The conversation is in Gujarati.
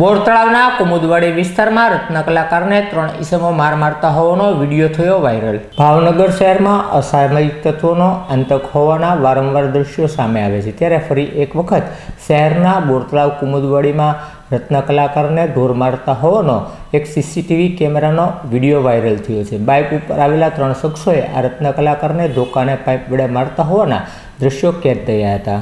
બોર તળાવના કુમુદવાડી વિસ્તારમાં રત્ન કલાકારને ત્રણ ઈસમો માર મારતા હોવાનો વીડિયો થયો વાયરલ. ભાવનગર શહેરમાં અસામાયિક તત્વોનો આતંક હોવાના વારંવાર દ્રશ્યો સામે આવે છે. ત્યારે ફરી એક વખત શહેરના બોર તળાવ કુમુદવાડીમાં રત્ન કલાકારને ઢોર મારતા હોવાનો એક સીસીટીવી કેમેરાનો વીડિયો વાયરલ થયો છે. બાઇક ઉપર આવેલા ત્રણ શખ્સોએ આ રત્ન કલાકારને ધોકાને પાઇપ વડે મારતા હોવાના દ્રશ્યો કેદ થયા હતા.